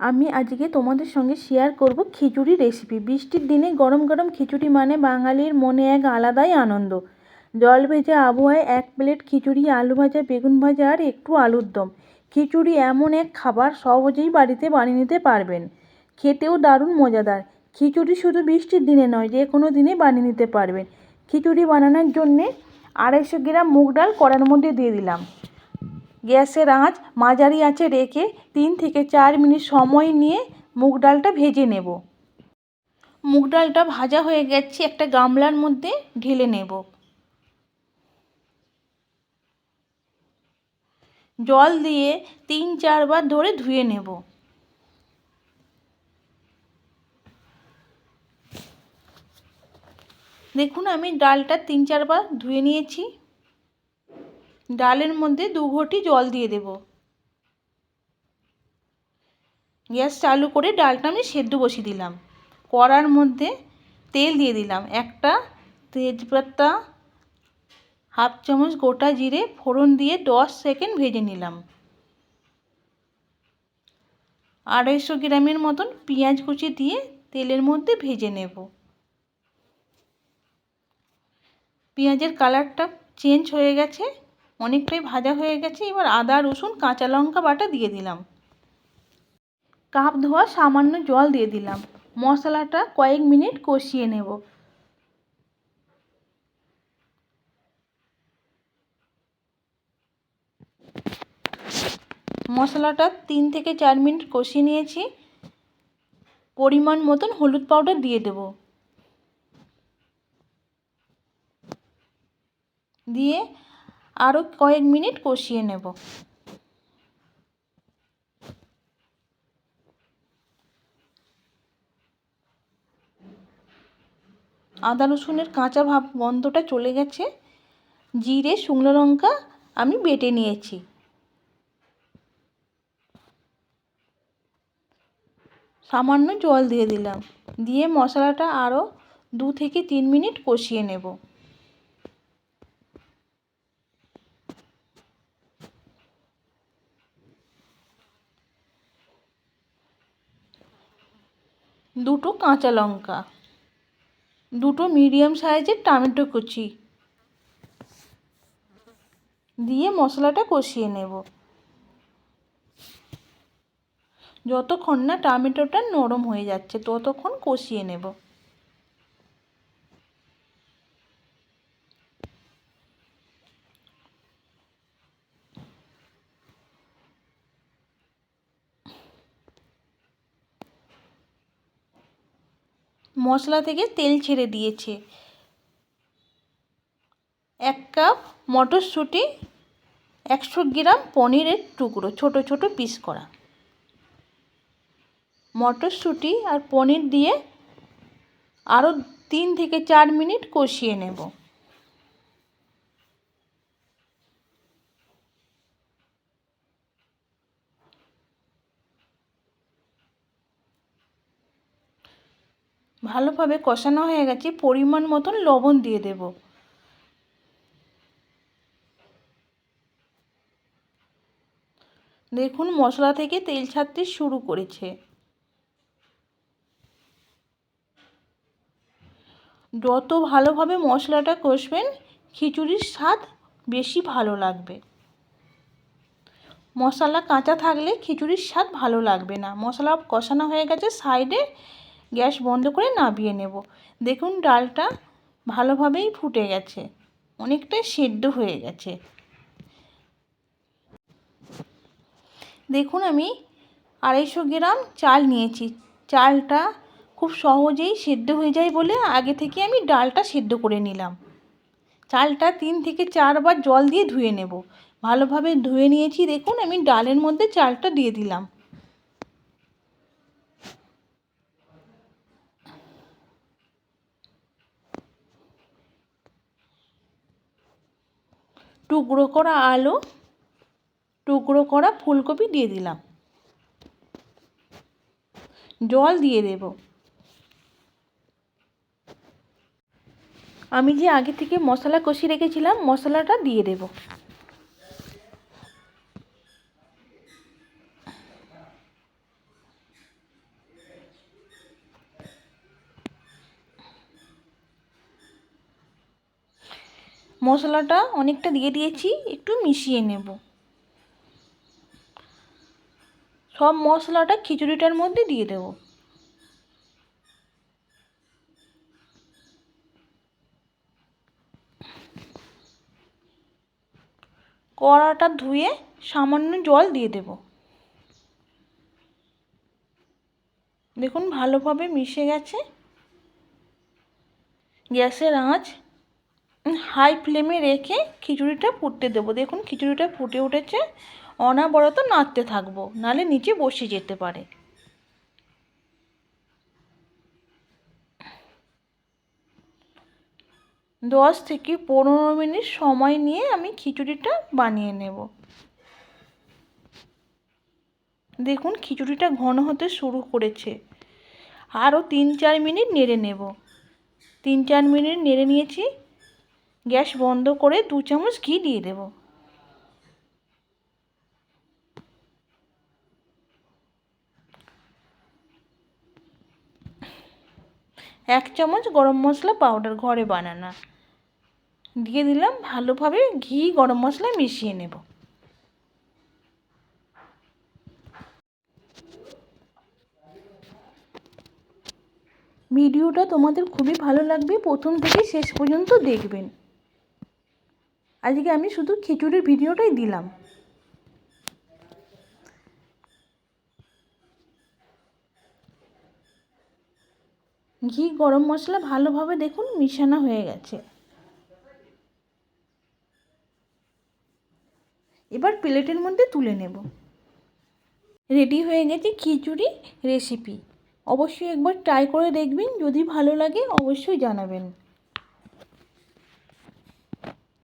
আমি আজকে তোমাদের সঙ্গে শেয়ার করব খিচুড়ি রেসিপি বৃষ্টির দিনে গরম গরম খিচুড়ি মানে বাঙালির মনে এক আলাদাই আনন্দ। জল ভেজা আবহাওয়ায় এক প্লেট খিচুড়ি, আলু ভাজা, বেগুন ভাজা আর একটু আলুর দম। খিচুড়ি এমন এক খাবার, সহজেই বাড়িতে বানিয়ে নিতে পারবেন। খেতেও দারুণ মজাদার। খিচুড়ি শুধু বৃষ্টির দিনে নয়, যে কোনো দিনে বানিয়ে নিতে পারবেন। খিচুড়ি বানানোর জন্যে আড়াইশো গ্রাম মুগ ডাল কড়ার মধ্যে দিয়ে দিলাম। গ্যাসের আঁচ মাঝারি আঁচে রেখে তিন থেকে চার মিনিট সময় নিয়ে মুগ ডালটা ভেজে নেব। মুগ ডালটা ভাজা হয়ে গেছে, একটা গামলার মধ্যে ঢেলে নেব। জল দিয়ে তিন চারবার ধরে ধুয়ে নেব। দেখুন আমি ডালটা তিন চারবার ধুয়ে নিয়েছি। ডালের মধ্যে দু ঘটি জল দিয়ে দেব। গ্যাস চালু করে ডালটা আমি সেদ্ধ বসিয়ে দিলাম। কড়ার মধ্যে তেল দিয়ে দিলাম। একটা তেজপাতা, হাফ চামচ গোটা জিরে, ফোড়ন দিয়ে দশ সেকেন্ড ভেজে নিলাম। আড়াইশো গ্রামের মতন পেঁয়াজ কুচি দিয়ে তেলের মধ্যে ভেজে নেব। পেঁয়াজের কালারটা চেঞ্জ হয়ে গেছে। অনেকটাই ভাজা হয়ে গেছে, এবার আদা, রসুন, কাঁচা লঙ্কা বাটা দিয়ে দিলাম। কাপ ধোয়া সামান্য জল দিয়ে দিলাম। মশলাটা কয়েক মিনিট কষিয়ে নেব। মশলাটা তিন থেকে চার মিনিট কষিয়ে নিয়েছি। পরিমাণ মতন হলুদ পাউডার দিয়ে দেব। দিয়ে আরও কয়েক মিনিট কষিয়ে নেব। আদা রসুনের কাঁচা ভাব গন্ধটা চলে গেছে। জিরে, শুকনো লঙ্কা আমি বেটে নিয়েছি। সামান্য জল দিয়ে দিলাম। দিয়ে মশলাটা আরও দু থেকে তিন মিনিট কষিয়ে নেব। দুটো কাঁচা লঙ্কা, দুটো মিডিয়াম সাইজের টমেটো কুচি দিয়ে মশলাটা কষিয়ে নেব। যতক্ষণ না টমেটোটা নরম হয়ে যাচ্ছে, ততক্ষণ কষিয়ে নেব। মশলা থেকে তেল ছেড়ে দিয়েছে। এক কাপ মটরশুঁটি, একশো গ্রাম পনিরের টুকরো, ছোট ছোট পিস করা। মটরশুঁটি আর পনির দিয়ে আরও তিন থেকে চার মিনিট কষিয়ে নেব। ভালোভাবে কষানো হয়ে গেছে, পরিমাণ মতন লবণ দিয়ে দেব। দেখুন মশলা থেকে তেল ছাড়তে শুরু করেছে। যত ভালোভাবে মশলাটা কষবেন, খিচুড়ির স্বাদ বেশি ভালো লাগবে। মশলা কাঁচা থাকলে খিচুড়ির স্বাদ ভালো লাগবে না। মশলা কষানো হয়ে গেছে সাইডে। গ্যাস বন্ধ করে নামিয়ে নেব। দেখুন ডালটা ভালোভাবেই ফুটে গেছে। অনেকটাই সেদ্ধ হয়ে গেছে। দেখুন আমি আড়াইশো গ্রাম চাল নিয়েছি। চালটা খুব সহজেই সেদ্ধ হয়ে যায় বলে আগে থেকে আমি ডালটা সেদ্ধ করে নিলাম। চালটা তিন থেকে চারবার জল দিয়ে ধুয়ে নেব। ভালোভাবে ধুয়ে নিয়েছি। দেখুন আমি ডালের মধ্যে চালটা দিয়ে দিলাম। টুকরো করা আলু, টুকরো করা ফুলকপি দিয়ে দিলাম। জল দিয়ে দেব। আমি যে আগে থেকে মশলা কষিয়ে রেখেছিলাম, মশলাটা দিয়ে দেব। মশলাটা অনেকটা দিয়ে দিয়েছি, একটু মিশিয়ে নেব। সব মশলাটা খিচুড়িটার মধ্যে দিয়ে দেব। কড়াটা ধুয়ে সামান্য জল দিয়ে দেব। দেখুন ভালোভাবে মিশে গেছে। গ্যাসের আঁচ হাই ফ্লেমে রেখে খিচুড়িটা ফুটতে দেবো। দেখুন খিচুড়িটা ফুটে উঠেছে। অনাবরত নাড়তে থাকব, নালে নিচে বসে যেতে পারে। দশ থেকে পনেরো মিনিট সময় নিয়ে আমি খিচুড়িটা বানিয়ে নেব। দেখুন খিচুড়িটা ঘন হতে শুরু করেছে। আরও তিন চার মিনিট নেড়ে নেব। তিন চার মিনিট নেড়ে নিয়েছি। গ্যাস বন্ধ করে দু চামচ ঘি দিয়ে দেব। এক চামচ গরম মশলা পাউডার ঘরে বানানো। দিয়ে দিলাম ভালোভাবে ঘি গরম মশলা মিশিয়ে নেব। ভিডিওটা তোমাদের খুবই ভালো লাগবে। প্রথম থেকে শেষ পর্যন্ত দেখবেন। আজকে আমি শুধু খিচুড়ির ভিডিওটাই দিলাম। ঘি, গরম মশলা ভালোভাবে দেখুন মিশানো হয়ে গেছে। এবার প্লেটের মধ্যে তুলে নেব। রেডি হয়ে গেছে খিচুড়ি রেসিপি অবশ্যই একবার ট্রাই করে দেখবেন, যদি ভালো লাগে অবশ্যই জানাবেন।